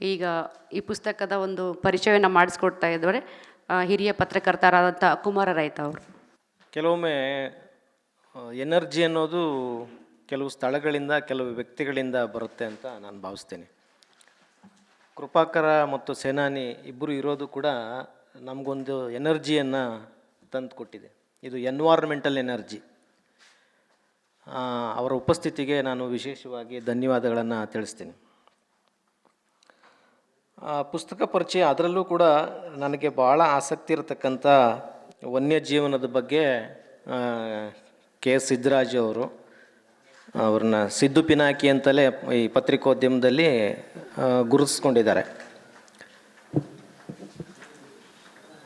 ಈಗ ಈ ಪುಸ್ತಕದ ಒಂದು ಪರಿಚಯವನ್ನು ಮಾಡಿಸ್ಕೊಡ್ತಾ ಇದ್ದಾರೆ ಹಿರಿಯ ಪತ್ರಕರ್ತರಾದಂಥ ಕುಮಾರ ರೈತ ಅವರು. ಕೆಲವೊಮ್ಮೆ ಎನರ್ಜಿ ಅನ್ನೋದು ಕೆಲವು ಸ್ಥಳಗಳಿಂದ, ಕೆಲವು ವ್ಯಕ್ತಿಗಳಿಂದ ಬರುತ್ತೆ ಅಂತ ನಾನು ಭಾವಿಸ್ತೇನೆ. ಕೃಪಾಕರ ಮತ್ತು ಸೇನಾನಿ ಇಬ್ಬರು ಇರೋದು ಕೂಡ ನಮಗೊಂದು ಎನರ್ಜಿಯನ್ನು ತಂದು ಕೊಟ್ಟಿದೆ ಇದು ಎನ್ವಾರ್ಮೆಂಟಲ್ ಎನರ್ಜಿ. ಅವರ ಉಪಸ್ಥಿತಿಗೆ ನಾನು ವಿಶೇಷವಾಗಿ ಧನ್ಯವಾದಗಳನ್ನು ತಿಳಿಸ್ತೀನಿ. ಪುಸ್ತಕ ಪರಿಚಯ ಅದರಲ್ಲೂ ಕೂಡ ನನಗೆ ಭಾಳ ಆಸಕ್ತಿ ಇರತಕ್ಕಂಥ ವನ್ಯಜೀವನದ ಬಗ್ಗೆ ಕೆ. ಎಸ್ ಸಿದ್ದರಾಜು ಅವರು, ಅವ್ರನ್ನ ಸಿದ್ದು ಪಿನಾಕಿ ಅಂತಲೇ ಈ ಪತ್ರಿಕೋದ್ಯಮದಲ್ಲಿ ಗುರುತಿಸ್ಕೊಂಡಿದ್ದಾರೆ.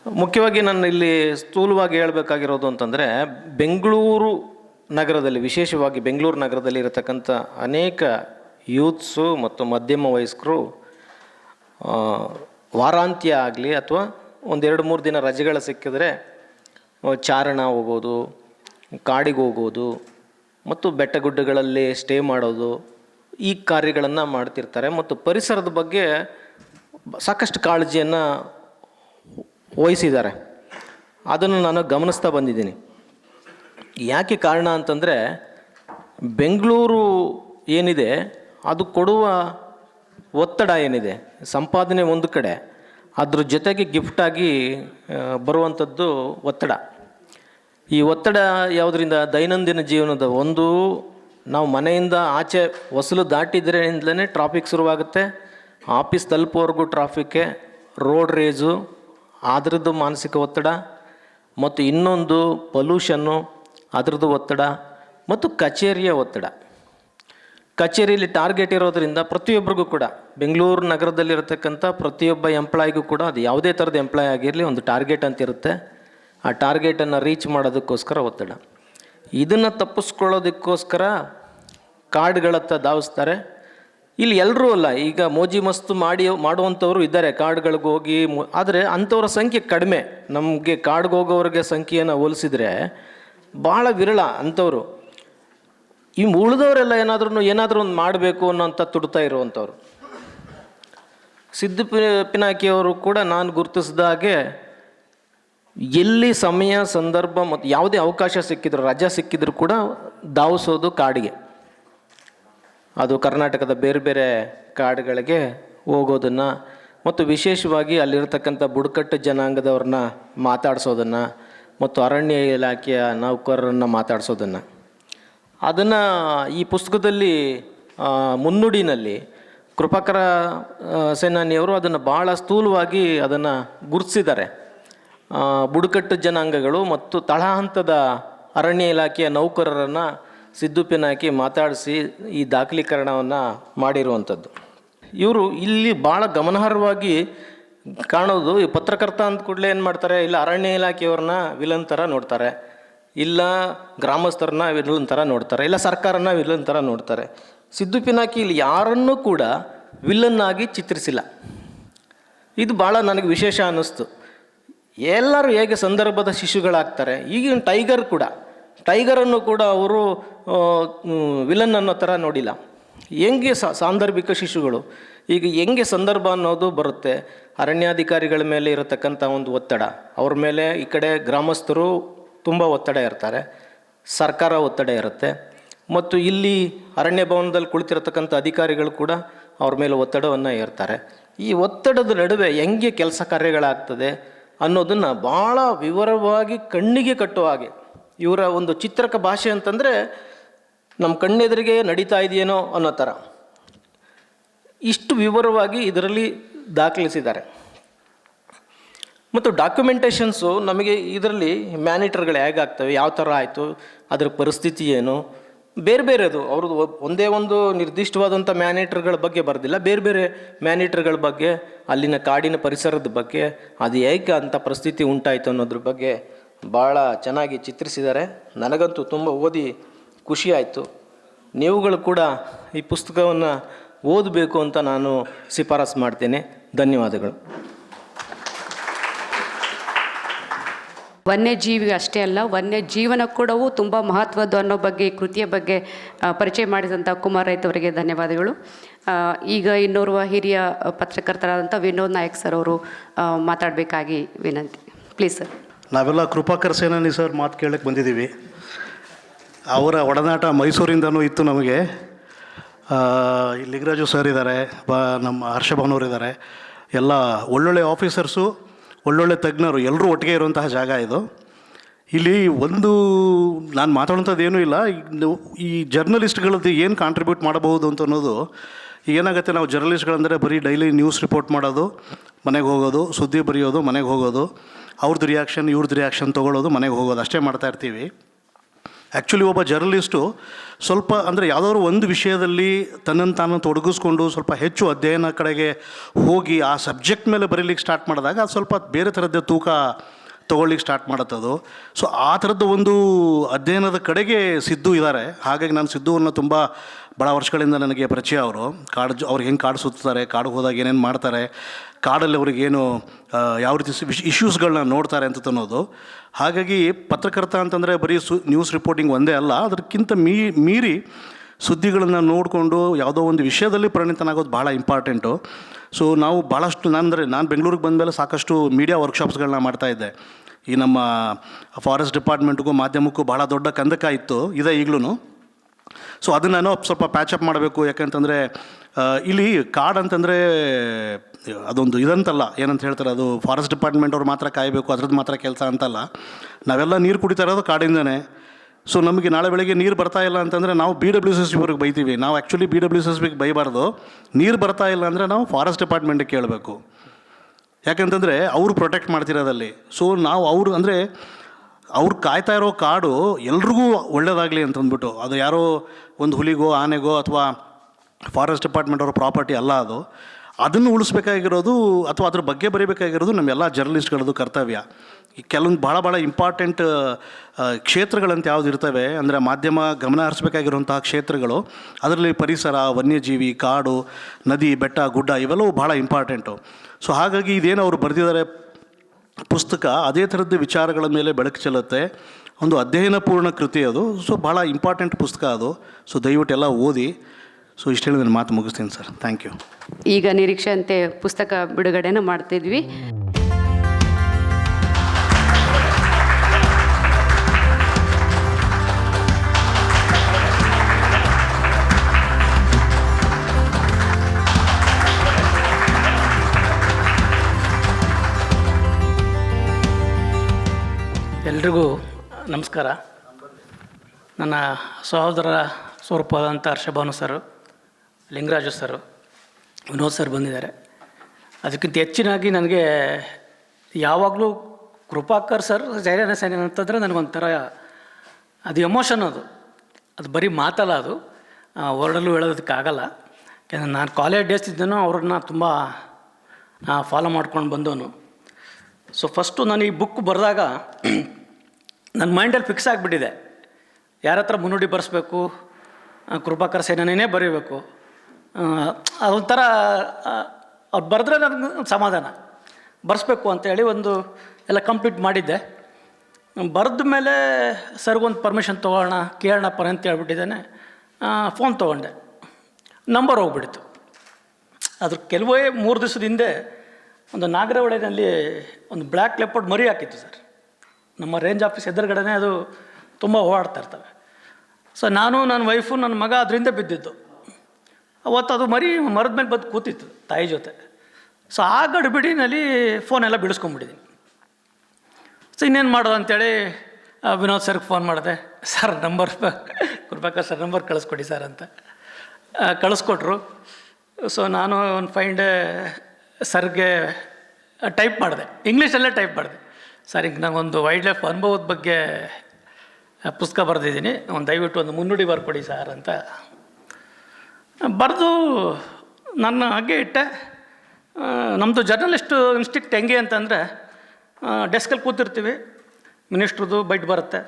ಮುಖ್ಯವಾಗಿ ನಾನು ಇಲ್ಲಿ ಸ್ಥೂಲವಾಗಿ ಹೇಳಬೇಕಾಗಿರೋದು ಅಂತಂದರೆ, ಬೆಂಗಳೂರು ನಗರದಲ್ಲಿ, ವಿಶೇಷವಾಗಿ ಬೆಂಗಳೂರು ನಗರದಲ್ಲಿ ಇರತಕ್ಕಂಥ ಅನೇಕ ಯೂತ್ಸು ಮತ್ತು ಮಧ್ಯಮ ವಯಸ್ಕರು ವಾರಾಂತ್ಯ ಆಗಲಿ ಅಥವಾ ಒಂದೆರಡು ಮೂರು ದಿನ ರಜೆಗಳು ಸಿಕ್ಕಿದ್ರೆ ಚಾರಣ ಹೋಗೋದು, ಕಾಡಿಗೆ ಹೋಗೋದು, ಮತ್ತು ಬೆಟ್ಟ ಗುಡ್ಡಗಳಲ್ಲಿ ಸ್ಟೇ ಮಾಡೋದು, ಈ ಕಾರ್ಯಗಳನ್ನು ಮಾಡ್ತಿರ್ತಾರೆ. ಮತ್ತು ಪರಿಸರದ ಬಗ್ಗೆ ಸಾಕಷ್ಟು ಕಾಳಜಿಯನ್ನು ವಹಿಸಿದ್ದಾರೆ. ಅದನ್ನು ನಾನು ಗಮನಿಸ್ತಾ ಬಂದಿದ್ದೀನಿ. ಯಾಕೆ ಕಾರಣ ಅಂತಂದರೆ, ಬೆಂಗಳೂರು ಏನಿದೆ, ಅದು ಕೊಡುವ ಒತ್ತಡ ಏನಿದೆ? ಸಂಪಾದನೆ ಒಂದು ಕಡೆ, ಅದ್ರ ಜೊತೆಗೆ ಗಿಫ್ಟಾಗಿ ಬರುವಂಥದ್ದು ಒತ್ತಡ. ಈ ಒತ್ತಡ ಯಾವುದರಿಂದ? ದೈನಂದಿನ ಜೀವನದ ಒಂದು, ನಾವು ಮನೆಯಿಂದ ಆಚೆ ಹೊಸಲು ದಾಟಿದ್ರಿಂದಲೇ ಟ್ರಾಫಿಕ್ ಶುರುವಾಗುತ್ತೆ. ಆಫೀಸ್ ತಲುಪೋವರೆಗೂ ಟ್ರಾಫಿಕ್ಕೆ ರೋಡ್ ರೇಜು ಅದರದ್ದು ಮಾನಸಿಕ ಒತ್ತಡ, ಮತ್ತು ಇನ್ನೊಂದು ಪೊಲ್ಯೂಷನ್ನು ಅದರದ್ದು ಒತ್ತಡ, ಮತ್ತು ಕಚೇರಿಯ ಒತ್ತಡ. ಕಚೇರಿಯಲ್ಲಿ ಟಾರ್ಗೆಟ್ ಇರೋದ್ರಿಂದ ಪ್ರತಿಯೊಬ್ಬರಿಗೂ ಕೂಡ, ಬೆಂಗಳೂರು ನಗರದಲ್ಲಿರತಕ್ಕಂಥ ಪ್ರತಿಯೊಬ್ಬ ಎಂಪ್ಲಾಯಿಗೂ ಕೂಡ ಅದು ಯಾವುದೇ ಥರದ ಎಂಪ್ಲಾಯ್ ಆಗಿರಲಿ ಒಂದು ಟಾರ್ಗೆಟ್ ಅಂತಿರುತ್ತೆ ಆ ಟಾರ್ಗೆಟನ್ನು ರೀಚ್ ಮಾಡೋದಕ್ಕೋಸ್ಕರ ಒತ್ತಡ. ಇದನ್ನು ತಪ್ಪಿಸ್ಕೊಳ್ಳೋದಕ್ಕೋಸ್ಕರ ಕಾರ್ಡ್ಗಳತ್ತ ಧಾವಿಸ್ತಾರೆ. ಇಲ್ಲಿ ಎಲ್ಲರೂ ಅಲ್ಲ, ಈಗ ಮೋಜಿ ಮಸ್ತು ಮಾಡಿ, ಮಾಡುವಂಥವರು ಇದ್ದಾರೆ ಕಾರ್ಡ್ಗಳಿಗೆ ಹೋಗಿ ಆದರೆ ಅಂಥವ್ರ ಸಂಖ್ಯೆ ಕಡಿಮೆ. ನಮಗೆ ಕಾರ್ಡ್ಗೆ ಹೋಗೋವ್ರಿಗೆ ಸಂಖ್ಯೆಯನ್ನು ಹೋಲಿಸಿದರೆ ಭಾಳ ವಿರಳ ಅಂಥವ್ರು. ಈ ಉಳಿದವರೆಲ್ಲ ಏನಾದ್ರೂ ಏನಾದರೂ ಒಂದು ಮಾಡಬೇಕು ಅನ್ನೋಂಥ ತುಡ್ತಾ ಇರುವಂಥವ್ರು. ಸಿದ್ದು ಪಿನಾಕಿಯವರು ಕೂಡ ನಾನು ಗುರುತಿಸಿದ ಹಾಗೆ ಎಲ್ಲಿ ಸಮಯ, ಸಂದರ್ಭ ಮತ್ತು ಯಾವುದೇ ಅವಕಾಶ ಸಿಕ್ಕಿದ್ರು, ರಜಾ ಸಿಕ್ಕಿದ್ರು ಕೂಡ ಧಾವಿಸೋದು ಕಾಡಿಗೆ. ಅದು ಕರ್ನಾಟಕದ ಬೇರೆ ಬೇರೆ ಕಾಡುಗಳಿಗೆ ಹೋಗೋದನ್ನು ಮತ್ತು ವಿಶೇಷವಾಗಿ ಅಲ್ಲಿರ್ತಕ್ಕಂಥ ಬುಡಕಟ್ಟು ಜನಾಂಗದವ್ರನ್ನ ಮಾತಾಡಿಸೋದನ್ನು ಮತ್ತು ಅರಣ್ಯ ಇಲಾಖೆಯ ನೌಕರರನ್ನು ಮಾತಾಡಿಸೋದನ್ನು. ಅದನ್ನು ಈ ಪುಸ್ತಕದಲ್ಲಿ ಮುನ್ನುಡಿನಲ್ಲಿ ಕೃಪಾಕರ ಸೇನಾನಿಯವರು ಅದನ್ನು ಭಾಳ ಸ್ಥೂಲವಾಗಿ ಅದನ್ನು ಗುರುತಿಸಿದ್ದಾರೆ ಬುಡಕಟ್ಟು ಜನಾಂಗಗಳು ಮತ್ತು ತಳಹಂತದ ಅರಣ್ಯ ಇಲಾಖೆಯ ನೌಕರರನ್ನು ಸಿದ್ದುಪಿನ ಹಾಕಿ ಮಾತಾಡಿಸಿ ಈ ದಾಖಲೀಕರಣವನ್ನು ಮಾಡಿರುವಂಥದ್ದು. ಇವರು ಇಲ್ಲಿ ಭಾಳ ಗಮನಾರ್ಹವಾಗಿ ಕಾಣೋದು ಈ ಪತ್ರಕರ್ತ ಅಂದ ಕೂಡಲೇ ಏನು ಮಾಡ್ತಾರೆ, ಇಲ್ಲ ಅರಣ್ಯ ಇಲಾಖೆಯವ್ರನ್ನ ವಿಲನ್ ಥರ ನೋಡ್ತಾರೆ. ಇಲ್ಲ ಗ್ರಾಮಸ್ಥರನ್ನ ವಿಲನ್ ಥರ ನೋಡ್ತಾರೆ, ಇಲ್ಲ ಸರ್ಕಾರನ ವಿಲನ್ ಥರ ನೋಡ್ತಾರೆ. ಸಿದ್ದು ಪಿನಾಕಿ ಇಲ್ಲಿ ಯಾರನ್ನೂ ಕೂಡ ವಿಲನ್ ಆಗಿ ಚಿತ್ರಿಸಿಲ್ಲ. ಇದು ಭಾಳ ನನಗೆ ವಿಶೇಷ ಅನ್ನಿಸ್ತು. ಎಲ್ಲರೂ ಹೇಗೆ ಸಂದರ್ಭದ ಶಿಶುಗಳಾಗ್ತಾರೆ, ಈಗಿನ ಟೈಗರ್ ಕೂಡ, ಟೈಗರನ್ನು ಕೂಡ ಅವರು ವಿಲನ್ ಅನ್ನೋ ಥರ ನೋಡಿಲ್ಲ. ಹೆಂಗೆ ಸಾಂದರ್ಭಿಕ ಶಿಶುಗಳು, ಈಗ ಹೆಂಗೆ ಸಂದರ್ಭ ಅನ್ನೋದು ಬರುತ್ತೆ, ಅರಣ್ಯಾಧಿಕಾರಿಗಳ ಮೇಲೆ ಇರತಕ್ಕಂಥ ಒಂದು ಒತ್ತಡ, ಅವ್ರ ಮೇಲೆ ಈ ಕಡೆ ಗ್ರಾಮಸ್ಥರು ತುಂಬ ಒತ್ತಡ ಇರ್ತಾರೆ, ಸರ್ಕಾರ ಒತ್ತಡ ಇರುತ್ತೆ. ಮತ್ತು ಇಲ್ಲಿ ಅರಣ್ಯ ಭವನದಲ್ಲಿ ಕುಳಿತಿರತಕ್ಕಂಥ ಅಧಿಕಾರಿಗಳು ಕೂಡ ಅವ್ರ ಮೇಲೆ ಒತ್ತಡವನ್ನು ಏರ್ತಾರೆ. ಈ ಒತ್ತಡದ ನಡುವೆ ಹೆಂಗೆ ಕೆಲಸ ಕಾರ್ಯಗಳಾಗ್ತದೆ ಅನ್ನೋದನ್ನು ಭಾಳ ವಿವರವಾಗಿ ಕಣ್ಣಿಗೆ ಕಟ್ಟುವ ಹಾಗೆ. ಇವರ ಒಂದು ಚಿತ್ರಕ ಭಾಷೆ ಅಂತಂದರೆ ನಮ್ಮ ಕಣ್ಣೆದುರಿಗೆ ನಡೀತಾ ಇದೆಯೇನೋ ಅನ್ನೋ ಥರ. ಇಷ್ಟು ವಿವರವಾಗಿ ಇದರಲ್ಲಿ ದಾಖಲಿಸಿದ್ದಾರೆ. ಮತ್ತು ಡಾಕ್ಯುಮೆಂಟೇಷನ್ಸು ನಮಗೆ ಇದರಲ್ಲಿ ಮ್ಯಾನಿಟರ್ಗಳು ಹೇಗಾಗ್ತವೆ, ಯಾವ ಥರ ಆಯಿತು, ಅದರ ಪರಿಸ್ಥಿತಿ ಏನು? ಬೇರೆ ಬೇರೆದು ಅವ್ರದ್ದು ಒಂದೇ ಒಂದು ನಿರ್ದಿಷ್ಟವಾದಂಥ ಮ್ಯಾನೇಟರ್ಗಳ ಬಗ್ಗೆ ಬರೆದಿಲ್ಲ. ಬೇರೆ ಬೇರೆ ಮ್ಯಾನೇಟರ್ಗಳ ಬಗ್ಗೆ, ಅಲ್ಲಿನ ಕಾಡಿನ ಪರಿಸರದ ಬಗ್ಗೆ, ಅದು ಹೇಗೆ ಅಂಥ ಪರಿಸ್ಥಿತಿ ಉಂಟಾಯಿತು ಅನ್ನೋದ್ರ ಬಗ್ಗೆ ಭಾಳ ಚೆನ್ನಾಗಿ ಚಿತ್ರಿಸಿದ್ದಾರೆ. ನನಗಂತೂ ತುಂಬ ಓದಿ ಖುಷಿಯಾಯಿತು ನೀವುಗಳು ಕೂಡ ಈ ಪುಸ್ತಕವನ್ನು ಓದಬೇಕು ಅಂತ ನಾನು ಶಿಫಾರಸು ಮಾಡ್ತೇನೆ. ಧನ್ಯವಾದಗಳು. ವನ್ಯಜೀವಿ ಅಷ್ಟೇ ಅಲ್ಲ, ವನ್ಯಜೀವನ ಕೂಡ ತುಂಬ ಮಹತ್ವದ್ದು ಅನ್ನೋ ಬಗ್ಗೆ, ಈ ಕೃತಿಯ ಬಗ್ಗೆ ಪರಿಚಯ ಮಾಡಿದಂಥ ಕುಮಾರ್ ರೈತವರಿಗೆ ಧನ್ಯವಾದಗಳು. ಈಗ ಇನ್ನೋರ್ವ ಹಿರಿಯ ಪತ್ರಕರ್ತರಾದಂಥ ವಿನೋದ್ ನಾಯಕ್ ಸರ್ ಅವರು ಮಾತಾಡಬೇಕಾಗಿ ವಿನಂತಿ. ಪ್ಲೀಸ್ ಸರ್ ನಾವೆಲ್ಲ ಕೃಪಾಕರ್ ಸೇನಾನಿ ಸರ್ ಮಾತು ಕೇಳಕ್ಕೆ ಬಂದಿದ್ದೀವಿ. ಅವರ ಒಡನಾಟ ಮೈಸೂರಿಂದನೂ ಇತ್ತು ನಮಗೆ. ಲಿಂಗರಾಜು ಸರ್ ಇದ್ದಾರೆ, ಬ, ನಮ್ಮ ಹರ್ಷಭವನವ್ರು ಇದ್ದಾರೆ ಎಲ್ಲ ಒಳ್ಳೊಳ್ಳೆ ಆಫೀಸರ್ಸು ಒಳ್ಳೊಳ್ಳೆ ತಜ್ಞರು ಎಲ್ಲರೂ ಒಟ್ಟಿಗೆ ಇರುವಂತಹ ಜಾಗ ಇದು. ಇಲ್ಲಿ ಒಂದು, ನಾನು ಮಾತಾಡೋಂಥದ್ದು ಏನೂ ಇಲ್ಲ. ಈ ಜರ್ನಲಿಸ್ಟ್ಗಳದ್ದು ಏನು ಕಾಂಟ್ರಿಬ್ಯೂಟ್ ಮಾಡಬಹುದು ಅಂತ ಅನ್ನೋದು, ಏನಾಗುತ್ತೆ ನಾವು ಜರ್ನಲಿಸ್ಟ್ಗಳಂದರೆ ಬರೀ ಡೈಲಿ ನ್ಯೂಸ್ ರಿಪೋರ್ಟ್ ಮಾಡೋದು, ಮನೆಗೆ ಹೋಗೋದು, ಸುದ್ದಿ ಬರೆಯೋದು, ಮನೆಗೆ ಹೋಗೋದು. ಅವ್ರದ್ದು ರಿಯಾಕ್ಷನ್ ಇವ್ರದ್ದು ರಿಯಾಕ್ಷನ್ ತೊಗೊಳ್ಳೋದು, ಮನೆಗೆ ಹೋಗೋದು. ಅಷ್ಟೇ ಮಾಡ್ತಾ ಇರ್ತೀವಿ. ಆ್ಯಕ್ಚುಲಿ ಒಬ್ಬ ಜರ್ನಲಿಸ್ಟು ಸ್ವಲ್ಪ ಅಂದರೆ ಯಾವುದಾದ್ರು ಒಂದು ವಿಷಯದಲ್ಲಿ ತನ್ನನ್ನು ತಾನು ತೊಡಗಿಸ್ಕೊಂಡು ಸ್ವಲ್ಪ ಹೆಚ್ಚು ಅಧ್ಯಯನ ಕಡೆಗೆ ಹೋಗಿ ಆ ಸಬ್ಜೆಕ್ಟ್ ಮೇಲೆ ಬರೀಲಿಕ್ಕೆ ಸ್ಟಾರ್ಟ್ ಮಾಡಿದಾಗ ಅದು ಸ್ವಲ್ಪ ಬೇರೆ ಥರದ್ದೇ ತೂಕ ತೊಗೊಳ್ಳಿಕ್ಕೆ ಸ್ಟಾರ್ಟ್ ಮಾಡುತ್ತದು ಸೊ ಆ ಥರದ್ದು ಒಂದು ಅಧ್ಯಯನದ ಕಡೆಗೆ ಸಿದ್ದು ಇದ್ದಾರೆ ಹಾಗಾಗಿ ನಾನು ಸಿದ್ದುವನ್ನು ತುಂಬ ಭಾಳ ವರ್ಷಗಳಿಂದ ನನಗೆ ಪರಿಚಯ ಅವರು. ಕಾಡು ಅವ್ರು ಹೆಂಗೆ ಕಾಡು ಸುತ್ತಾರೆ ಕಾಡು ಹೋದಾಗ ಏನೇನು ಮಾಡ್ತಾರೆ, ಕಾಡಲ್ಲಿ ಅವ್ರಿಗೇನು ಯಾವ ರೀತಿ ಇಶ್ಯೂಸ್ಗಳನ್ನ ನೋಡ್ತಾರೆ ಅಂತ ಅನ್ನೋದು ಹಾಗಾಗಿ ಪತ್ರಕರ್ತ ಅಂತಂದರೆ ಬರೀ ಸು, ನ್ಯೂಸ್ ರಿಪೋರ್ಟಿಂಗ್ ಒಂದೇ ಅಲ್ಲ ಅದಕ್ಕಿಂತ ಮೀ, ಮೀರಿ ಸುದ್ದಿಗಳನ್ನು ನೋಡಿಕೊಂಡು ಯಾವುದೋ ಒಂದು ವಿಷಯದಲ್ಲಿ ಪರಿಣಿತನಾಗೋದು ಭಾಳ ಇಂಪಾರ್ಟೆಂಟು. ಸೊ ನಾವು ಭಾಳಷ್ಟು ನಾನು ಅಂದರೆ ನಾನು ಬೆಂಗಳೂರಿಗೆ ಬಂದಮೇಲೆ ಸಾಕಷ್ಟು ಮೀಡಿಯಾ ವರ್ಕ್ಶಾಪ್ಸ್ಗಳನ್ನ ಮಾಡ್ತಾಯಿದ್ದೆ ಈ ನಮ್ಮ ಫಾರೆಸ್ಟ್ ಡಿಪಾರ್ಟ್ಮೆಂಟ್ಗೂ ಮಾಧ್ಯಮಕ್ಕೂ ಭಾಳ ದೊಡ್ಡ ಕಂದಕ ಇತ್ತು, ಇದೆ ಈಗಲೂ ಸೊ ಅದನ್ನು ನಾನು ಸ್ವಲ್ಪ ಪ್ಯಾಚಪ್ ಮಾಡಬೇಕು. ಯಾಕಂತಂದರೆ ಇಲ್ಲಿ ಕಾಡ್ ಅಂತಂದರೆ, ಅದೊಂದು ಇದಂತಲ್ಲ. ಏನಂತ ಹೇಳ್ತಾರೆ, ಅದು ಫಾರೆಸ್ಟ್ ಡಿಪಾರ್ಟ್ಮೆಂಟ್ ಅವ್ರು ಮಾತ್ರ ಕಾಯಬೇಕು, ಅದ್ರದ್ದು ಮಾತ್ರ ಕೆಲಸ ಅಂತಲ್ಲ. ನಾವೆಲ್ಲ ನೀರು ಕುಡಿತಾ ಇರೋದು ಕಾಡಿಂದನೇ. ಸೊ ನಮಗೆ ನಾಳೆ ಬೆಳಗ್ಗೆ ನೀರು ಬರ್ತಾ ಇಲ್ಲ ಅಂತಂದರೆ, ನಾವು ಬಿ ಡಬ್ಲ್ಯೂ ಎಸ್ ಬಿಗೆ ಬೈತೀವಿ. ನಾವು ಆ್ಯಕ್ಚುಲಿ ಬಿ ಡಬ್ಲ್ಯೂ ಎಸ್ ಬಿಗೆ ಬೈಬಾರ್ದು. ನೀರು ಬರ್ತಾ ಇಲ್ಲ ಅಂದರೆ ನಾವು ಫಾರೆಸ್ಟ್ ಡಿಪಾರ್ಟ್ಮೆಂಟಿಗೆ ಕೇಳಬೇಕು. ಯಾಕಂತಂದರೆ, ಅವರು ಪ್ರೊಟೆಕ್ಟ್ ಮಾಡ್ತಿರೋದಲ್ಲಿ. ಸೊ ನಾವು ಅವರು ಅಂದರೆ ಅವ್ರು ಕಾಯ್ತಾ ಇರೋ ಕಾಡು ಎಲ್ರಿಗೂ ಒಳ್ಳೇದಾಗಲಿ ಅಂತಂದ್ಬಿಟ್ಟು. ಅದು ಯಾರೋ ಒಂದು ಹುಲಿಗೋ, ಆನೆಗೋ ಅಥವಾ ಫಾರೆಸ್ಟ್ ಡಿಪಾರ್ಟ್ಮೆಂಟ್ ಅವರ ಪ್ರಾಪರ್ಟಿ ಅಲ್ಲ ಅದು. ಅದನ್ನು ಉಳಿಸ್ಬೇಕಾಗಿರೋದು ಅಥವಾ ಅದ್ರ ಬಗ್ಗೆ ಬರೀಬೇಕಾಗಿರೋದು ನಮ್ಮೆಲ್ಲ ಜರ್ನಲಿಸ್ಟ್ಗಳದ್ದು ಕರ್ತವ್ಯ. ಈ ಕೆಲವೊಂದು ಭಾಳ ಭಾಳ ಇಂಪಾರ್ಟೆಂಟ್ ಕ್ಷೇತ್ರಗಳಂತ ಯಾವ್ದು ಇರ್ತವೆ, ಅಂದರೆ ಮಾಧ್ಯಮ ಗಮನ ಹರಿಸ್ಬೇಕಾಗಿರುವಂತಹ ಕ್ಷೇತ್ರಗಳು, ಅದರಲ್ಲಿ ಪರಿಸರ, ವನ್ಯಜೀವಿ, ಕಾಡು, ನದಿ, ಬೆಟ್ಟ, ಗುಡ್ಡ ಇವೆಲ್ಲವೂ ಭಾಳ ಇಂಪಾರ್ಟೆಂಟು. ಸೊ ಹಾಗಾಗಿ ಇದೇನು ಅವರು ಬರೆದಿದ್ದಾರೆ ಪುಸ್ತಕ ಅದೇ ಥರದ ವಿಚಾರಗಳ ಮೇಲೆ ಬೆಳಕು ಚೆಲ್ಲುತ್ತೆ. ಒಂದು ಅಧ್ಯಯನಪೂರ್ಣ ಕೃತಿ ಅದು. ಸೊ ಭಾಳ ಇಂಪಾರ್ಟೆಂಟ್ ಪುಸ್ತಕ ಅದು. ಸೊ ದಯವಿಟ್ಟು ಎಲ್ಲ ಓದಿ. ಸೊ ಇಷ್ಟು ಹೇಳಿ ನಾನು ಮಾತು ಮುಗಿಸ್ತೀನಿ ಸರ್. ಥ್ಯಾಂಕ್ ಯು ಈಗ ನಿರೀಕ್ಷೆಯಂತೆ ಪುಸ್ತಕ ಬಿಡುಗಡೆನೂ ಮಾಡ್ತಿದ್ವಿ. ಎಲ್ರಿಗೂ ನಮಸ್ಕಾರ. ನನ್ನ ಸಹೋದರ ಸ್ವರೂಪವಾದಂಥ Harshabhanu sir, Lingaraju sir, Vinod sir ಬಂದಿದ್ದಾರೆ. ಅದಕ್ಕಿಂತ ಹೆಚ್ಚಿನಾಗಿ ನನಗೆ ಯಾವಾಗಲೂ ಕೃಪಾಕರ್ ಸರ್ ಜೈರನ ಸೇನೆ ಅಂತಂದರೆ ನನಗೊಂಥರ ಅದು ಎಮೋಷನ್ ಅದು. ಅದು ಬರೀ ಮಾತಲ್ಲ ಅದು. ಹೊರಡಲು ಹೇಳೋದಕ್ಕಾಗಲ್ಲ. ಯಾಕಂದರೆ ನಾನು ಕಾಲೇಜ್ ಡೇಸ್ ಇದ್ದೇನು ಅವ್ರನ್ನ ತುಂಬ ಫಾಲೋ ಮಾಡ್ಕೊಂಡು ಬಂದವನು. ಸೊ ಫಸ್ಟು ನಾನು ಈ ಬುಕ್ ಬರೆದಾಗ ನನ್ನ ಮೈಂಡಲ್ಲಿ ಫಿಕ್ಸ್ ಆಗಿಬಿಟ್ಟಿದೆ. ಯಾರ ಹತ್ರ ಮುನ್ನುಡಿ ಬರೆಸ್ಬೇಕು ಕೃಪಾಕರ ಸೇನೆನೇ ಬರೀಬೇಕು ಅದೊಂಥರ ಅವ್ರು ಬರೆದ್ರೆ ನನಗೆ ಸಮಾಧಾನ. ಬರೆಸ್ಬೇಕು ಅಂತೇಳಿ ಒಂದು ಎಲ್ಲ ಕಂಪ್ಲೀಟ್ ಮಾಡಿದ್ದೆ. ಬರೆದ ಮೇಲೆ ಸರ್ಗೊಂದು ಪರ್ಮಿಷನ್ ತೊಗೊಳ್ಳೋಣ, ಕೇಳೋಣ, ಪರ ಅಂತ ಹೇಳ್ಬಿಟ್ಟಿದ್ದೇನೆ. ಫೋನ್ ತೊಗೊಂಡೆ. ನಂಬರ್ ಹೋಗ್ಬಿಡ್ತು. ಅದ್ರ ಕೆಲವೇ ಮೂರು ದಿವಸದ ಹಿಂದೆ ಒಂದು ನಾಗರಹೊಳೆನಲ್ಲಿ ಒಂದು ಬ್ಲ್ಯಾಕ್ ಲೆಪರ್ಡ್ ಮರಿ ಹಾಕಿತ್ತು ಸರ್. ನಮ್ಮ ರೇಂಜ್ ಆಫೀಸ್ ಎದುರುಗಡೆನೇ ಅದು ತುಂಬ ಓಡಾಡ್ತಾ ಇರ್ತವೆ. ಸೊ ನಾನು ನನ್ನ ವೈಫು ನನ್ನ ಮಗ ಅದರಿಂದ ಬಿದ್ದಿದ್ದು. ಅವತ್ತು ಅದು ಮರಿ ಮರದ ಮೇಲೆ ಬಂದು ಕೂತಿತ್ತು ತಾಯಿ ಜೊತೆ. ಸೊ ಆ ಗಡಿಬಿಡಿನಲ್ಲಿ ಫೋನೆಲ್ಲ ಬಿಡಿಸ್ಕೊಂಬಿಟ್ಟಿದ್ದೀನಿ ಸೊ ಇನ್ನೇನು ಮಾಡೋದು ಅಂತೇಳಿ ವಿನೋದ್ ಸರ್ಗೆ ಫೋನ್ ಮಾಡಿದೆ. ಸರ್ ನಂಬರ್ ಕೊಡ್ಬೇಕಾ ಸರ್ ನಂಬರ್ ಕಳಿಸ್ಕೊಡಿ ಸರ್ ಅಂತ. ಕಳಿಸ್ಕೊಟ್ರು. ಸೊ ನಾನು ಒಂದು ಫೈಂಡ್ ಸರ್ಗೆ ಟೈಪ್ ಮಾಡಿದೆ. ಇಂಗ್ಲೀಷಲ್ಲೇ ಟೈಪ್ ಮಾಡಿದೆ. ಸರ್ ಈಗ ನಂಗೊಂದು ವೈಲ್ಡ್ ಲೈಫ್ ಅನುಭವದ ಬಗ್ಗೆ ಪುಸ್ತಕ ಬರೆದಿದ್ದೀನಿ. ಒಂದು ದಯವಿಟ್ಟು ಒಂದು ಮುನ್ನುಡಿ ಬರ್ಕೊಡಿ ಸರ್ ಅಂತ. ಬರೆದು ನನ್ನ ಹಾಗೆ ಇಟ್ಟೆ. ನಮ್ಮದು ಜರ್ನಲಿಸ್ಟು ಇನ್ಸ್ಟಿಕ್ಟ್ ಹೆಂಗೆ ಅಂತಂದರೆ ಡೆಸ್ಕಲ್ಲಿ ಕೂತಿರ್ತೀವಿ. ಮಿನಿಸ್ಟ್ರದ್ದು ಬೈಟ್ ಬರುತ್ತೆ.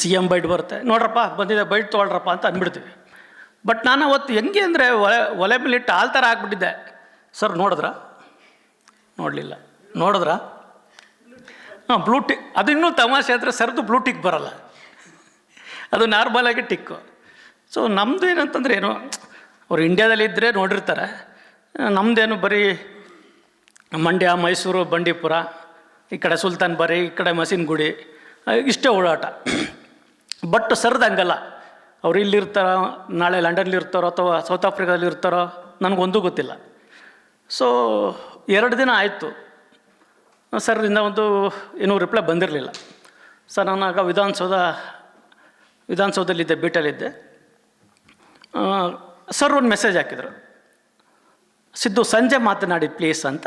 ಸಿ ಎಂ ಬೈಟ್ ಬರುತ್ತೆ. ನೋಡ್ರಪ್ಪ, ಬಂದಿದೆ ಬೈಟ್ ತೊಗೊಳ್ರಪ್ಪ ಅಂತ ಅಂದ್ಬಿಡ್ತೀವಿ. ಬಟ್ ನಾನು ಅವತ್ತು ಹೆಂಗೆ ಅಂದರೆ ಒಲೆ ಒಲೆ ಮೇಲೆ ಇಟ್ಟು ಆಲ್ ಥರ ಆಗ್ಬಿಟ್ಟಿದ್ದೆ. ಸರ್ ನೋಡಿದ್ರ? ನೋಡಲಿಲ್ಲ. ನೋಡಿದ್ರ? ಹಾಂ ಬ್ಲೂಟಿಕ್ ಅದು ಇನ್ನೂ ತಮಾಷೆ ಆದರೆ ಸರ್ದು ಬ್ಲೂಟಿಕ್ ಬರಲ್ಲ. ಅದು ನಾರ್ಮಲ್ ಆಗಿ ಟಿಕ್ಕು ಸೊ ನಮ್ಮದು ಏನಂತಂದ್ರೆ ಏನು, ಅವ್ರು ಇಂಡ್ಯಾದಲ್ಲಿ ಇದ್ದರೆ ನೋಡಿರ್ತಾರೆ. ನಮ್ಮದೇನು ಬರೀ ಮಂಡ್ಯ, ಮೈಸೂರು, ಬಂಡೀಪುರ, ಈ ಕಡೆ ಸುಲ್ತಾನ್ ಬರಿ, ಈ ಕಡೆ ಮಸೀನ್ಗುಡಿ ಇಷ್ಟೇ ಓಡಾಟ. ಬಟ್ ಸರ್ದು ಹಂಗಲ್ಲ. ಅವ್ರು ಇಲ್ಲಿರ್ತಾರೋ, ನಾಳೆ ಲಂಡನ್ಲಿ ಇರ್ತಾರೋ ಅಥವಾ ಸೌತ್ ಆಫ್ರಿಕಾದಲ್ಲಿ ಇರ್ತಾರೋ, ನನಗೊಂದೂ ಗೊತ್ತಿಲ್ಲ. ಸೊ ಎರಡು ದಿನ ಆಯಿತು. ಸರ್ ಇಂದ ಒಂದು ಏನೂ ರಿಪ್ಲೈ ಬಂದಿರಲಿಲ್ಲ. ಸರ್, ನಾನು ಆಗ ವಿಧಾನಸೌಧ, ವಿಧಾನಸೌಧದಲ್ಲಿದ್ದೆ, ಬೀಟಲ್ಲಿದ್ದೆ. ಸರ್ ಒಂದು ಮೆಸೇಜ್ ಹಾಕಿದರು. ಸಿದ್ದು, ಸಂಜೆ ಮಾತನಾಡಿ ಪ್ಲೀಸ್ ಅಂತ.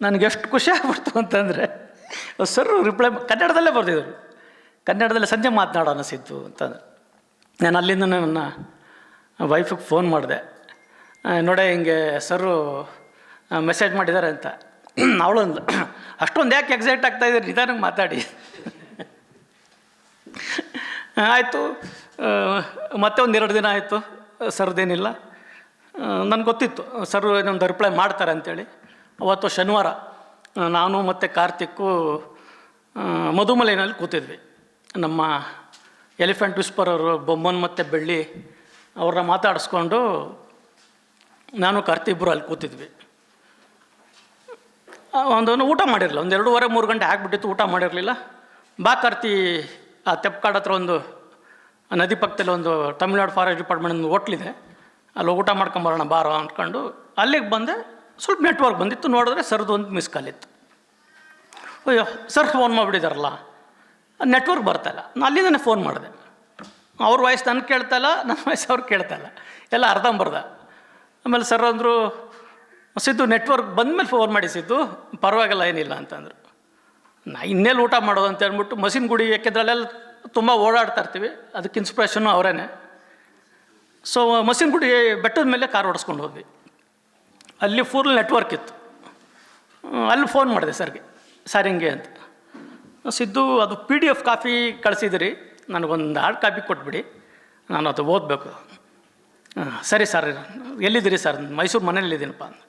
ನನಗೆ ಎಷ್ಟು ಖುಷಿ ಆಗ್ಬಿಡ್ತು ಅಂತಂದರೆ, ಸರ್ ರಿಪ್ಲೈ ಕನ್ನಡದಲ್ಲೇ ಬರ್ತಿದ್ರು ಕನ್ನಡದಲ್ಲೇ ಸಂಜೆ ಮಾತನಾಡೋಣ ಸಿದ್ದು ಅಂತಂದ್ರೆ. ನಾನು ಅಲ್ಲಿಂದ ನನ್ನ ವೈಫಿಗೆ ಫೋನ್ ಮಾಡಿದೆ. ನೋಡೆ, ಹಿಂಗೆ ಸರ್ ಮೆಸೇಜ್ ಮಾಡಿದ್ದಾರೆ ಅಂತ. ಅವಳೊಂದು ಅಷ್ಟೊಂದು ಯಾಕೆ ಎಕ್ಸೈಟ್ ಆಗ್ತಾ ಇದ್ದಾರೆ? ನಿಧಾನಕ್ಕೆ ಮಾತಾಡಿ. ಆಯಿತು ಮತ್ತೆ ಒಂದು ಎರಡು ದಿನ ಆಯಿತು. ಸರ್ದೇನಿಲ್ಲ ನನಗೆ ಗೊತ್ತಿತ್ತು. ಸರ್ ಇನ್ನೊಂದು ರಿಪ್ಲೈ ಮಾಡ್ತಾರೆ ಅಂತೇಳಿ. ಅವತ್ತು ಶನಿವಾರ ನಾನು ಮತ್ತು ಕಾರ್ತಿಕ್ಕು ಮಧುಮಲೆಯಲ್ಲಿ ಕೂತಿದ್ವಿ. ನಮ್ಮ ಎಲಿಫೆಂಟ್ ವಿಸ್ಪರ್ ಅವರು ಬೊಮ್ಮನ್ ಮತ್ತು ಬೆಳ್ಳಿ ಅವ್ರನ್ನ ಮಾತಾಡಿಸ್ಕೊಂಡು ನಾನು ಕಾರ್ತಿಕ್ ಇಬ್ಬರು ಅಲ್ಲಿ ಕೂತಿದ್ವಿ. ಒಂದೊಂದು ಊಟ ಮಾಡಿರಲಿಲ್ಲ. ಒಂದು ಎರಡೂವರೆ, ಮೂರು ಗಂಟೆ ಆಗಿಬಿಟ್ಟಿತ್ತು, ಊಟ ಮಾಡಿರಲಿಲ್ಲ. ಬಾಕರ್ತಿ ಆ ತೆಪ್ಕಾಡ್ ಹತ್ರ ಒಂದು, ನದಿ ಪಕ್ಕದಲ್ಲಿ ಒಂದು ತಮಿಳ್ನಾಡು ಫಾರೆಸ್ಟ್ ಡಿಪಾರ್ಟ್ಮೆಂಟ್ ಒಂದು ಹೋಟ್ಲಿದೆ. ಅಲ್ಲಿ ಊಟ ಮಾಡ್ಕೊಂಬರೋಣ ಬಾರೋ ಅಂದ್ಕೊಂಡು ಅಲ್ಲಿಗೆ ಬಂದೆ. ಸ್ವಲ್ಪ ನೆಟ್ವರ್ಕ್ ಬಂದಿತ್ತು, ನೋಡಿದ್ರೆ ಸರ್ದು ಒಂದು ಮಿಸ್ ಕಾಲ್ ಇತ್ತು. ಅಯ್ಯೋ, ಸರ್ ಫೋನ್ ಮಾಡಿಬಿಟ್ಟಿದಾರಲ್ಲ. ನೆಟ್ವರ್ಕ್ ಬರ್ತಾಯಿಲ್ಲ ನಾನು ಅಲ್ಲಿಂದನೇ ಫೋನ್ ಮಾಡಿದೆ. ಅವ್ರ ವಾಯ್ಸ್ ನನಗೆ ಕೇಳ್ತಾಯಿಲ್ಲ ನನ್ನ ವಾಯ್ಸ್ ಅವ್ರು ಕೇಳ್ತಾ ಇಲ್ಲ. ಎಲ್ಲ ಅರ್ಧಂಬರ್ಧ. ಆಮೇಲೆ ಸರ್ ಅಂದರು ಸಿದ್ದು ನೆಟ್ವರ್ಕ್ ಬಂದಮೇಲೆ ಫೋನ್ ಮಾಡಿ ಸಿದ್ದು, ಪರವಾಗಿಲ್ಲ, ಏನಿಲ್ಲ ಅಂತಂದರು. ನಾ ಇನ್ನೆಲ್ಲಿ ಊಟ ಮಾಡೋದು ಅಂತ ಹೇಳ್ಬಿಟ್ಟು ಮಸೀನ್ ಗುಡಿ ಯಾಕೆಂದ್ರಲ್ಲೆಲ್ಲ ತುಂಬ ಓಡಾಡ್ತಾ ಇರ್ತೀವಿ, ಅದಕ್ಕೆ ಇನ್ಸ್ಪಿರೇಷನ್ನು ಅವರೇನೆ. ಸೊ ಮಸೀನ್ ಗುಡಿ ಬೆಟ್ಟದ ಮೇಲೆ ಕಾರ್ ಓಡಿಸ್ಕೊಂಡು ಹೋದ್ವಿ. ಅಲ್ಲಿ ಫುಲ್ ನೆಟ್ವರ್ಕ್ ಇತ್ತು. ಅಲ್ಲಿ ಫೋನ್ ಮಾಡಿದೆ ಸರ್ಗೆ, ಸರ್ ಹಿಂಗೆ ಅಂತ. ಸಿದ್ದು, ಅದು ಪಿ ಡಿ ಎಫ್ ಕಾಪಿ ಕಳಿಸಿದಿರಿ, ನನಗೊಂದು ಹಾರ್ಡ್ ಕಾಪಿ ಕೊಟ್ಬಿಡಿ, ನಾನು ಅದು ಓದಬೇಕು. ಸರಿ ಸರ್, ಎಲ್ಲಿದ್ದೀರಿ ಸರ್? ಮೈಸೂರು ಮನೇಲಿದ್ದೀನಪ್ಪ ಅಂದೆ.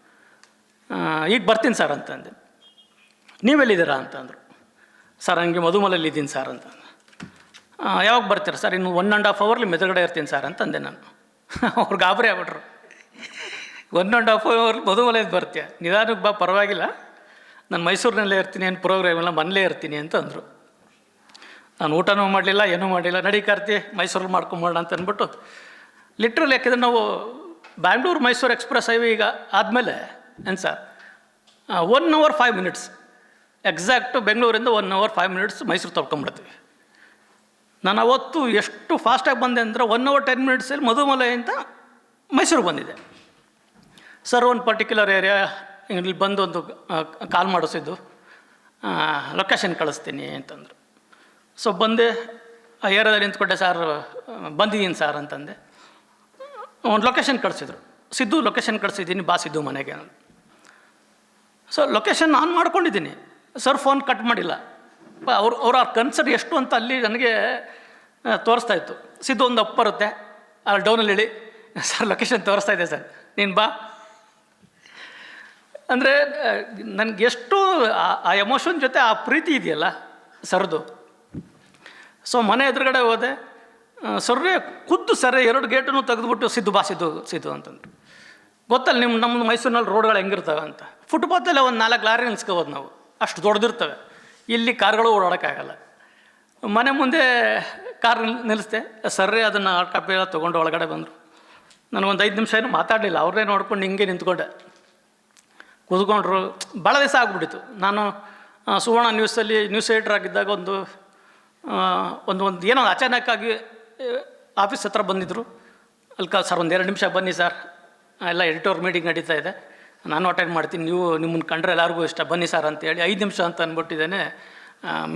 ಈಗ ಬರ್ತೀನಿ ಸರ್ ಅಂತಂದೆ. ನೀವೆಲ್ಲಿದ್ದೀರಾ ಅಂತಂದರು. ಸರ್, ಹಂಗೆ ಮಧುಮಲಲ್ಲಿದ್ದೀನಿ ಸರ್ ಅಂತ. ಯಾವಾಗ ಬರ್ತೀರ ಸರ್? ಇನ್ನು ಒನ್ ಆ್ಯಂಡ್ ಹಾಫ್ ಅವರ್ಲಿ ಮೆದುಗಡೆ ಇರ್ತೀನಿ ಸರ್ ಅಂತಂದೆ ನಾನು. ಅವ್ರು ಗಾಬರಿ ಆಗ್ಬಿಟ್ರು. ಒನ್ ಆ್ಯಂಡ್ ಹಾಫ್ ಅವರ್ ಮಧುಮಲೆಯಿಂದ ಬರ್ತೀಯ? ನಿಧಾನಕ್ಕೆ ಬಾ, ಪರವಾಗಿಲ್ಲ. ನಾನು ಮೈಸೂರಿನಲ್ಲೇ ಇರ್ತೀನಿ, ಏನು ಪ್ರೋಗ್ರಾಮ್ ಇಲ್ಲ ಮನೇಲೇ ಇರ್ತೀನಿ ಅಂತ ಅಂದರು ನಾನು ಊಟನೂ ಮಾಡಲಿಲ್ಲ, ಏನೂ ಮಾಡಲಿಲ್ಲ. ನಡಿ ಕಾರ್ತಿ, ಮೈಸೂರಲ್ಲಿ ಮಾಡ್ಕೊಂಬೋಣ ಅಂತ ಅಂದ್ಬಿಟ್ಟು. ಲಿಟ್ರಲ್ ಯಾಕೆಂದ್ರೆ ನಾವು ಬ್ಯಾಂಗ್ಳೂರು ಮೈಸೂರು ಎಕ್ಸ್ಪ್ರೆಸ್ ಹೈವೇ ಈಗ ಆದಮೇಲೆ ಏನು sir one hour five minutes exact ಬೆಂಗಳೂರಿಂದ one hour five minutes Mysuru ತಳ್ಕೊಂಬಿಡ್ತೀವಿ ನಾನು ಅವತ್ತು ಎಷ್ಟು ಫಾಸ್ಟಾಗಿ ಬಂದೆ ಅಂದರೆ ಒನ್ ಅವರ್ ಟೆನ್ ಮಿನಿಟ್ಸಲ್ಲಿ ಮಧುಮಲೆಯಿಂದ ಮೈಸೂರು ಬಂದಿದೆ. ಸರ್ ಒಂದು ಪರ್ಟಿಕ್ಯುಲರ್ ಏರಿಯಾ ಇಲ್ಲಿ ಬಂದು ಒಂದು ಕಾಲ್ ಮಾಡಿಸಿದ್ದು. ಲೊಕೇಶನ್ ಕಳಿಸ್ತೀನಿ ಅಂತಂದರು. ಸೊ ಬಂದೆ. ಆ ಏರಿಯಾದಲ್ಲಿ ನಿಂತ್ಕೊಂಡೆ ಸರ್ ಬಂದಿದ್ದೀನಿ ಸರ್ ಅಂತಂದೆ. ಒಂದು ಲೊಕೇಶನ್ ಕಳಿಸಿದ್ರು. ಸಿದ್ದು ಲೊಕೇಶನ್ ಕಳಿಸಿದ್ದೀನಿ, ಬಾ, ಸಿದ್ದು ಮನೆಗೆ ಅಂತ. ಸೊ ಲೊಕೇಶನ್ ಆನ್ ಮಾಡ್ಕೊಂಡಿದ್ದೀನಿ. ಸರ್ ಫೋನ್ ಕಟ್ ಮಾಡಿಲ್ಲ. ಅವ್ರು, ಅವ್ರ ಕನ್ಸರ್ ಎಷ್ಟು ಅಂತ ಅಲ್ಲಿ ನನಗೆ ತೋರಿಸ್ತಾ ಇತ್ತು. ಸಿದ್ದು ಒಂದು ಅಪ್ ಬರುತ್ತೆ. ಅಲ್ಲಿ ಡೌನಲ್ಲಿ ಹೇಳಿ ಸರ್ ಲೊಕೇಶನ್ ತೋರಿಸ್ತಾ ಇದೆ ಸರ್ ನೀನು ಬಾ. ಅಂದರೆ ನನಗೆ ಎಷ್ಟು, ಆ- ಎಮೋಷನ್ ಜೊತೆ ಆ ಪ್ರೀತಿ ಇದೆಯಲ್ಲ, ಸರ್ದು. ಸೊ ಮನೆ ಎದುರುಗಡೆ ಹೋದೆ. ಸರ್ರೇ ಖುದ್ದು ಸರೇ ಎರಡು ಗೇಟನ್ನು ತೆಗೆದುಬಿಟ್ಟು, ಸಿದ್ದು ಬಾ, ಸಿದ್ದು ಸಿದ್ದು ಅಂತಂದ್ರು. ಗೊತ್ತಲ್ಲ ನಿಮ್ಮ ನಮ್ಮ ಮೈಸೂರಿನಲ್ಲಿ ರೋಡ್ಗಳು ಹೆಂಗಿರ್ತವೆ ಅಂತ. ಫುಟ್ಪಾತಲ್ಲೇ ಒಂದು ನಾಲ್ಕು ಲಾರಿ ನಿಲ್ಸ್ಕೋಬೋದು ನಾವು. ಅಷ್ಟು ದೊಡ್ಡದಿರ್ತವೆ. ಇಲ್ಲಿ ಕಾರ್ಗಳು ಓಡಾಡೋಕ್ಕಾಗಲ್ಲ. ಮನೆ ಮುಂದೆ ಕಾರ್ ನಿಲ್- ನಿಲ್ಲಿಸ್ದೆ ಸರ್ರೇ ಅದನ್ನು ಕಾಪಿ ಎಲ್ಲ ತೊಗೊಂಡು ಒಳಗಡೆ ಬಂದರು. ನನಗೊಂದು ಐದು ನಿಮಿಷ ಏನು ಮಾತಾಡಲಿಲ್ಲ. ಅವ್ರನ್ನೇ ನೋಡ್ಕೊಂಡು ಹಿಂಗೆ ನಿಂತ್ಕೊಂಡೆ. ಕೂತ್ಕೊಂಡ್ರು ಭಾಳ ದಿವಸ ಆಗ್ಬಿಟ್ಟಿತ್ತು. ನಾನು ಸುವರ್ಣ ನ್ಯೂಸಲ್ಲಿ, ನ್ಯೂಸ್ ಎಡಿಟರ್ ಆಗಿದ್ದಾಗ ಒಂದು ಒಂದು ಒಂದು ಏನೋ ಅಚಾನಕ್ಕಾಗಿ ಆಫೀಸ್ ಹತ್ರ ಬಂದಿದ್ದರು ಅಲ್ಲಿ ಸರ್ ಒಂದು ಎರಡು ನಿಮಿಷ ಬನ್ನಿ ಸರ್. ಎಲ್ಲ ಎಡಿಟೋರ್ ಮೀಟಿಂಗ್ ನಡೀತಾ ಇದೆ. ನಾನು ಅಟೆಂಡ್ ಮಾಡ್ತೀನಿ. ನೀವು ನಿಮ್ಮನ್ನು ಕಂಡ್ರೆ ಎಲ್ಲರಿಗೂ ಇಷ್ಟ. ಬನ್ನಿ ಸರ್ ಅಂತೇಳಿ ಐದು ನಿಮಿಷ ಅಂತ ಅಂದ್ಬಿಟ್ಟಿದ್ದೇನೆ.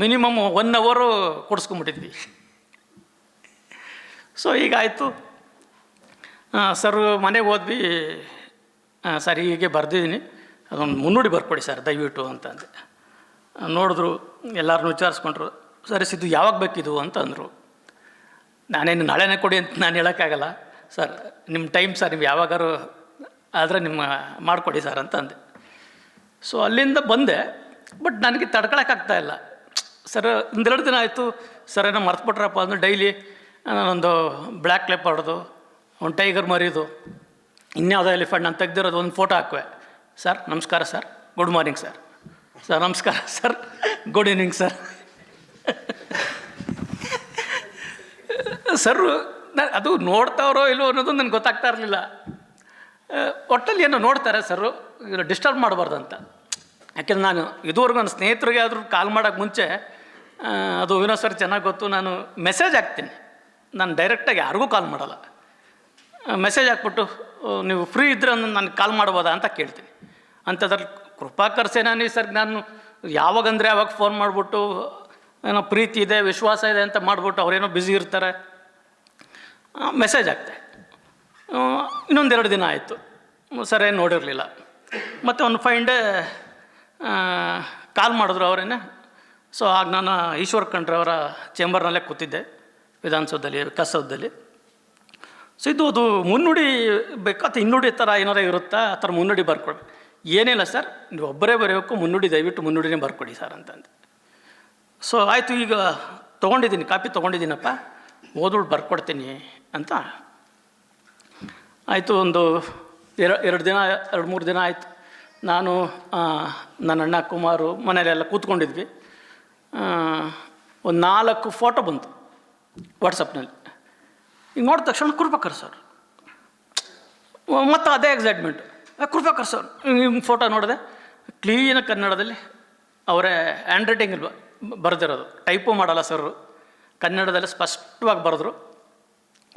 ಮಿನಿಮಮ್ ಒನ್ ಅವರು ಕೊಡಿಸ್ಕೊಂಬಿಟ್ಟಿದ್ವಿ ಸೊ ಈಗಾಯಿತು ಸರ್ ಮನೆಗೆ ಹೋದ್ವಿ. ಸರ್ ಹೀಗೆ ಬರೆದಿದ್ದೀನಿ. ಅದೊಂದು ಮುನ್ನುಡಿ ಬರ್ಕೊಡಿ ಸರ್, ದಯವಿಟ್ಟು ಅಂತ ಅಂದೆ. ನೋಡಿದ್ರು ಎಲ್ಲರನ್ನೂ ವಿಚಾರಿಸ್ಕೊಂಡ್ರು. ಸರಿ, ಸಿದ್ದು ಯಾವಾಗ ಬೇಕಿದು ಅಂತ ಅಂದರು. ನಾನೇನು ನಾಳೆನೇ ಕೊಡಿ ಅಂತ ನಾನು ಹೇಳೋಕ್ಕಾಗಲ್ಲ. ಸರ್ ನಿಮ್ಮ ಟೈಮ್ ಸರ್, ನೀವು ಯಾವಾಗಾರು ಆದರೆ ನಿಮ್ಮ ಮಾಡಿಕೊಡಿ ಸರ್ ಅಂತ ಅಂದೆ ಸೊ ಅಲ್ಲಿಂದ ಬಂದೆ ಬಟ್ ನನಗೆ ತಡ್ಕೊಳಕ್ಕಾಗ್ತಾ ಇಲ್ಲ. ಸರ್, ಒಂದೆರಡು ದಿನ ಆಯಿತು, ಸರ್, ಏನೋ ಮರ್ತ್ಬಿಟ್ರಪ್ಪ ಅಂದ್ರೆ ಡೈಲಿ ನಾನೊಂದು ಬ್ಲ್ಯಾಕ್ ಲೆಪ್ ಹೊಡೆದು, ಒಂದು ಟೈಗರ್ ಮರಿದು, ಇನ್ಯಾವುದೋ ಎಲಿಫೆಂಟ್ ನಾನು ತೆಗ್ದಿರೋದು ಒಂದು ಫೋಟೋ ಹಾಕುವೆ. ಸರ್, ನಮಸ್ಕಾರ sir. Good morning sir sir, ನಮಸ್ಕಾರ sir. Good evening sir sir, ಅದು ನೋಡ್ತಾವ್ರೋ ಇಲ್ವೋ ಅನ್ನೋದು ನನಗೆ ಗೊತ್ತಾಗ್ತಾ ಇರಲಿಲ್ಲ. ಒಟ್ಟಲ್ಲಿ ಏನೋ ನೋಡ್ತಾರೆ ಸರ್ ಡಿಸ್ಟರ್ಬ್ ಮಾಡಬಾರ್ದು ಅಂತ ಯಾಕೆಂದ್ರೆ ನಾನು ಇದುವರೆಗೂ ನನ್ನ ಸ್ನೇಹಿತರಿಗೆ ಆದರೂ ಕಾಲ್ ಮಾಡೋಕ್ಕೆ ಮುಂಚೆ ಅದು ವಿನೋ ಸರ್ ಚೆನ್ನಾಗಿ ಗೊತ್ತು, ನಾನು ಮೆಸೇಜ್ ಹಾಕ್ತೀನಿ. ನಾನು ಡೈರೆಕ್ಟಾಗಿ ಯಾರಿಗೂ ಕಾಲ್ ಮಾಡಲ್ಲ. ಮೆಸೇಜ್ ಹಾಕ್ಬಿಟ್ಟು ನೀವು ಫ್ರೀ ಇದ್ದರೆ ನನಗೆ ಕಾಲ್ ಮಾಡ್ಬೋದಾ ಅಂತ ಕೇಳ್ತೀನಿ. ಅಂಥದ್ರಲ್ಲಿ ಕೃಪಾಕರ್ ಸೇನಾನಿ ಸರ್ ನಾನು ಯಾವಾಗಂದರೆ ಯಾವಾಗ ಫೋನ್ ಮಾಡಿಬಿಟ್ಟು, ಏನೋ ಪ್ರೀತಿ ಇದೆ, ವಿಶ್ವಾಸ ಇದೆ ಅಂತ ಮಾಡಿಬಿಟ್ಟು ಅವರೇನೋ ಬ್ಯುಸಿ ಇರ್ತಾರೆ. ಮೆಸೇಜ್ ಹಾಕ್ತೆ. ಇನ್ನೊಂದೆರಡು ದಿನ ಆಯಿತು. ಸರಿ ನೋಡಿರಲಿಲ್ಲ. ಮತ್ತು ಒಂದು ಫೈನ್ ಡೇ ಕಾಲ್ ಮಾಡಿದ್ರು ಅವರೇನೆ. ಸೊ ಆಗ ನಾನು ಈಶ್ವರ್ ಅವರ ಚೇಂಬರ್ನಲ್ಲೇ ಕೂತಿದ್ದೆ, ವಿಧಾನಸೌಧದಲ್ಲಿ ಕಸದಲ್ಲಿ ಸೊ ಇದು ಅದು ಮುನ್ನುಡಿ ಬೇಕಾದ ಹಿನ್ನುಡಿ ಥರ ಏನಾರ ಇರುತ್ತಾ? ಆ ಥರ ಮುನ್ನುಡಿ ಬರ್ಕೊಡಿ ಏನಿಲ್ಲ ಸರ್, ನೀವು ಒಬ್ಬರೇ ಬರೆಯೋಕ್ಕೂ ಮುನ್ನುಡಿ ದಯವಿಟ್ಟು ಮುನ್ನುಡಿನೇ ಬರ್ಕೊಡಿ ಸರ್ ಅಂತಂದು. ಸೊ ಆಯಿತು, ಈಗ ತೊಗೊಂಡಿದ್ದೀನಿ, ಕಾಪಿ ತೊಗೊಂಡಿದ್ದೀನಪ್ಪ. ಓದ್ಬಿಟ್ಟು ಬರ್ಕೊಡ್ತೀನಿ ಅಂತ ಆಯಿತು, ಒಂದು ಎರ, ಎರಡು ದಿನ, ಎರಡು ಮೂರು ದಿನ ಆಯಿತು. ನಾನು ನನ್ನ ಅಣ್ಣ ಕುಮಾರು ಮನೇಲೆಲ್ಲ ಕೂತ್ಕೊಂಡಿದ್ವಿ. ಒಂದು ನಾಲ್ಕು ಫೋಟೋ ಬಂತು ವಾಟ್ಸಪ್ನಲ್ಲಿ ಈಗ ನೋಡಿದ ತಕ್ಷಣ ಕೃಪಾಕರ್ ಸರ್. ಮತ್ತು ಅದೇ ಎಕ್ಸೈಟ್ಮೆಂಟ್ ಕೃಪಾಕರ್ ಸರ್, ನಿಮ್ಮ ಫೋಟೋ ನೋಡಿದೆ. ಕ್ಲೀನ್ ಕನ್ನಡದಲ್ಲಿ. ಅವರೇ ಹ್ಯಾಂಡ್ ರೈಟಿಂಗ್ ಇಲ್ವ, ಬರೆದಿರೋದು. ಟೈಪು ಮಾಡಲ್ಲ ಸರ್ ಕನ್ನಡದಲ್ಲಿ ಸ್ಪಷ್ಟವಾಗಿ ಬರೆದ್ರು.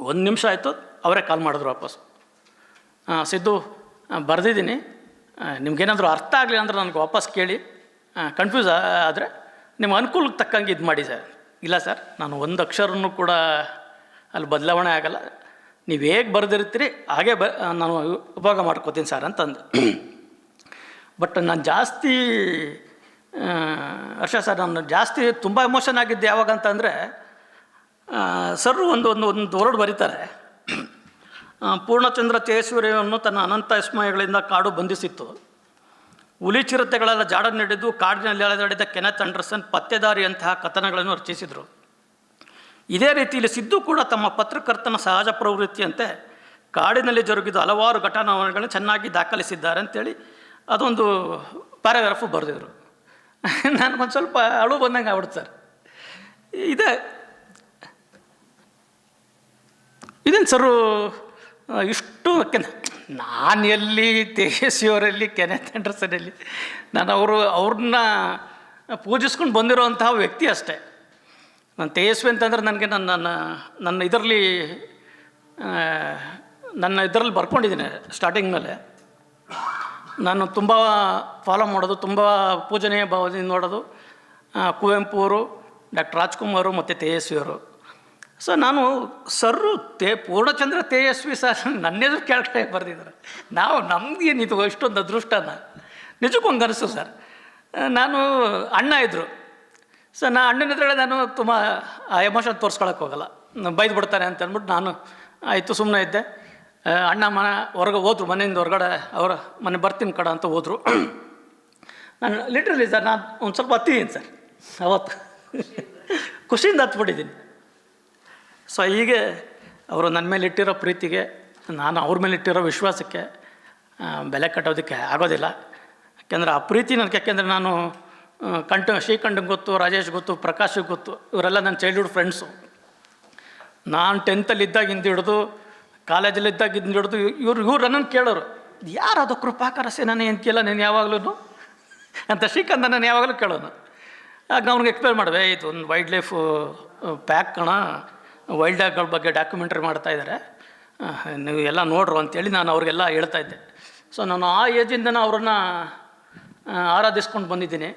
ಒಂದು ನಿಮಿಷ ಆಯಿತು, ಅವರೇ ಕಾಲ್ ಮಾಡಿದ್ರು ವಾಪಸ್. ಹಾಂ ಸಿದ್ದು ಬರೆದಿದ್ದೀನಿ. ನಿಮಗೇನಾದರೂ ಅರ್ಥ ಆಗಲಿ ಅಂದ್ರೆ ನನಗೆ ವಾಪಸ್ ಕೇಳಿ. ಕನ್ಫ್ಯೂಸ್ ಆದರೆ ನಿಮ್ಮ ಅನುಕೂಲಕ್ಕೆ ತಕ್ಕಂಗೆ ಇದು ಮಾಡಿ ಸರ್. ಇಲ್ಲ ಸರ್, ನಾನು ಒಂದು ಅಕ್ಷರನೂ ಕೂಡ ಅಲ್ಲಿ ಬದಲಾವಣೆ ಆಗಲ್ಲ. ನೀವು ಹೇಗೆ ಬರೆದಿರ್ತೀರಿ, ಹಾಗೆ ಬ ನಾನು ಉಪಯೋಗ ಮಾಡ್ಕೋತೀನಿ ಸರ್ ಅಂತಂದು. ಬಟ್ ನಾನು ಜಾಸ್ತಿ ಹರ್ಷ ಸರ್, ನಾನು ಜಾಸ್ತಿ ತುಂಬ ಎಮೋಷನ್ ಆಗಿದ್ದೆ ಯಾವಾಗ ಅಂತಂದರೆ ಸರ್ ಒಂದು ಒಂದು ಒಂದು ವರ್ಡ್ ಬರೀತಾರೆ. ಪೂರ್ಣಚಂದ್ರ ತೇಜಸ್ವರಿಯನ್ನು ತನ್ನ ಅನಂತ ವಿಸ್ಮಯಗಳಿಂದ ಕಾಡು ಬಂಧಿಸಿತ್ತು. ಹುಲಿ ಚಿರತೆಗಳೆಲ್ಲ ಜಾಡ ನಡೆದು ಕಾಡಿನಲ್ಲಿ ಅಲೆದಾಡಿದ ಕೆನೆತ್ ಅಂಡರ್ಸನ್ ಪತ್ತೆದಾರಿಯಂತಹ ಕಥನಗಳನ್ನು ರಚಿಸಿದರು. ಇದೇ ರೀತಿಯಲ್ಲಿ ಸಿದ್ದು ಕೂಡ ತಮ್ಮ ಪತ್ರಕರ್ತನ ಸಹಜ ಪ್ರವೃತ್ತಿಯಂತೆ ಕಾಡಿನಲ್ಲಿ ಜರುಗಿದ ಹಲವಾರು ಘಟನಾವಣೆಗಳನ್ನು ಚೆನ್ನಾಗಿ ದಾಖಲಿಸಿದ್ದಾರೆ ಅಂತೇಳಿ ಅದೊಂದು ಪ್ಯಾರಾಗ್ರಾಫು ಬರೆದಿದ್ರು. ನನಗೊಂದು ಸ್ವಲ್ಪ ಅಳು ಬಂದಂಗೆ ಆಗ್ಬಿಡ್ತು ಸರ್. ಇದೆ. ಇದೇನು ಸರು ಇಷ್ಟು ನಾನು ಎಲ್ಲಿ ತೇಜಸ್ವಿಯವರಲ್ಲಿ ಕೆನೆತ್ ಆಂಡರ್ಸನಲ್ಲಿ ನಾನು ಅವರು ಅವ್ರನ್ನ ಪೂಜಿಸ್ಕೊಂಡು ಬಂದಿರೋಂತಹ ವ್ಯಕ್ತಿ ಅಷ್ಟೇ. ನಾನು ತೇಜಸ್ವಿ ಅಂತಂದ್ರೆ ನನಗೆ ನನ್ನ ನನ್ನ ನನ್ನ ಇದರಲ್ಲಿ ನನ್ನ ಇದರಲ್ಲಿ ಬರ್ಕೊಂಡಿದ್ದೀನಿ ಸ್ಟಾರ್ಟಿಂಗ್ ಮೇಲೆ. ನಾನು ತುಂಬ ಫಾಲೋ ಮಾಡೋದು, ತುಂಬ ಪೂಜನೀಯ ಭಾವದಿಂದ ನೋಡೋದು ಕುವೆಂಪು ಅವರು, ಡಾಕ್ಟರ್ ರಾಜ್ಕುಮಾರು ಮತ್ತು ತೇಜಸ್ವಿಯವರು ಸೊ ನಾನು ಸರ್ರು ತೇ, ಪೂರ್ಣಚಂದ್ರ ತೇಜಸ್ವಿ ಸರ್ ನನ್ನೆದುರು ಕೆಳಗಡೆ ಬರೆದಿದ್ದಾರೆ. ನಾವು ನಮಗೇನಿದು ಇಷ್ಟೊಂದು ಅದೃಷ್ಟನ? ನಿಜಕ್ಕೂ ಹಂಗೆ ಅನಿಸ್ತು ಸರ್. ನಾನು ಅಣ್ಣ ಇದ್ದರು ಸೊ ನಾ ಅಣ್ಣನ ಎದುರುಗಡೆ ನಾನು ತುಂಬ, ಆ ಎಮೋಷನ್ ತೋರಿಸ್ಕೊಳಕ್ಕೆ ಹೋಗಲ್ಲ. ಬೈದು ಬಿಡ್ತಾನೆ ಅಂತ ಅಂದ್ಬಿಟ್ಟು ನಾನು, ಆಯಿತು ಸುಮ್ಮನೆ ಇದ್ದೆ. ಅಣ್ಣ ಮನೆ ಹೊರಗೆ ಹೋದ್ರು, ಮನೆಯಿಂದ ಹೊರಗಡೆ ಅವರ ಮನೆ ಬರ್ತೀನಿ ಕಡ ಅಂತ ಹೋದರು. ನಾನು ಲಿಟ್ರಲಿ ಸರ್, ನಾನು ಒಂದು ಸ್ವಲ್ಪ ಹತ್ತಿದ್ದೀನಿ ಸರ್, ಅವತ್ತು. ಖುಷಿಯಿಂದ ಹತ್ಬಿಟ್ಟಿದ್ದೀನಿ. ಸೊ ಹೀಗೆ ಅವರು ನನ್ನ ಮೇಲೆ ಇಟ್ಟಿರೋ ಪ್ರೀತಿಗೆ, ನಾನು ಅವ್ರ ಮೇಲೆ ಇಟ್ಟಿರೋ ವಿಶ್ವಾಸಕ್ಕೆ ಬೆಲೆ ಕಟ್ಟೋದಕ್ಕೆ ಆಗೋದಿಲ್ಲ. ಯಾಕೆಂದರೆ ಆ ಪ್ರೀತಿ ನನಗೆ, ಯಾಕೆಂದರೆ ನಾನು ಕಂಠ ಶ್ರೀಕಂಠಂಗೆ ಗೊತ್ತು, ರಾಜೇಶ್ ಗೊತ್ತು, ಪ್ರಕಾಶ್ ಗೊತ್ತು, ಇವರೆಲ್ಲ ನನ್ನ ಚೈಲ್ಡ್ಹುಡ್ ಫ್ರೆಂಡ್ಸು ನಾನು ಟೆಂತಲ್ಲಿ ಇದ್ದಾಗಿಂದ ಹಿಡಿದು ಕಾಲೇಜಲ್ಲಿ ಇದ್ದಾಗಿಂದ ಹಿಡಿದು, ಇವ್ರು ಇವ್ರು ನನ್ನನ್ನು ಕೇಳೋರು. ಯಾರು ಅದು ಕೃಪಾಕರ ಏನು ಕೇಳೋ ನೀನು ಯಾವಾಗಲೂ ಅಂತ ಶ್ರೀಕಂತ ನಾನು ಯಾವಾಗಲೂ ಕೇಳೋನು. ಆಗ ಅವ್ನಿಗೆ ಎಕ್ಸ್ಪ್ಲೇನ್ ಮಾಡಿದೆ ಇದು ಒಂದು ವೈಲ್ಡ್ ಲೈಫ್ ಪ್ಯಾಕ್ ಕಣ. ವೈಲ್ಡ್ ಡಾಗ್ಗಳ ಬಗ್ಗೆ ಡಾಕ್ಯುಮೆಂಟ್ರಿ ಮಾಡ್ತಾ ಇದ್ದಾರೆ ನೀವು ಎಲ್ಲ ನೋಡ್ರು ಅಂತೇಳಿ ನಾನು ಅವ್ರಿಗೆಲ್ಲ ಹೇಳ್ತಾ ಇದ್ದೆ. ಸೊ ನಾನು ಆ ಏಜಿಂದನೇ ಅವ್ರನ್ನ ಆರಾಧಿಸ್ಕೊಂಡು ಬಂದಿದ್ದೀನಿ.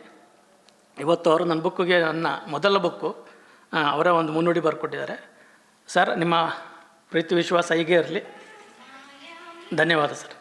ಇವತ್ತು ಅವರು ನನ್ನ ಬುಕ್ಕಿಗೆ ನನ್ನ ಮೊದಲ ಬುಕ್ಕು ಅವರೇ ಒಂದು ಮುನ್ನುಡಿ ಬರ್ಕೊಟ್ಟಿದ್ದಾರೆ. ಸರ್ ನಿಮ್ಮ ಪ್ರೀತಿ, ವಿಶ್ವಾಸ ಹೀಗೆ ಇರಲಿ. ಧನ್ಯವಾದ ಸರ್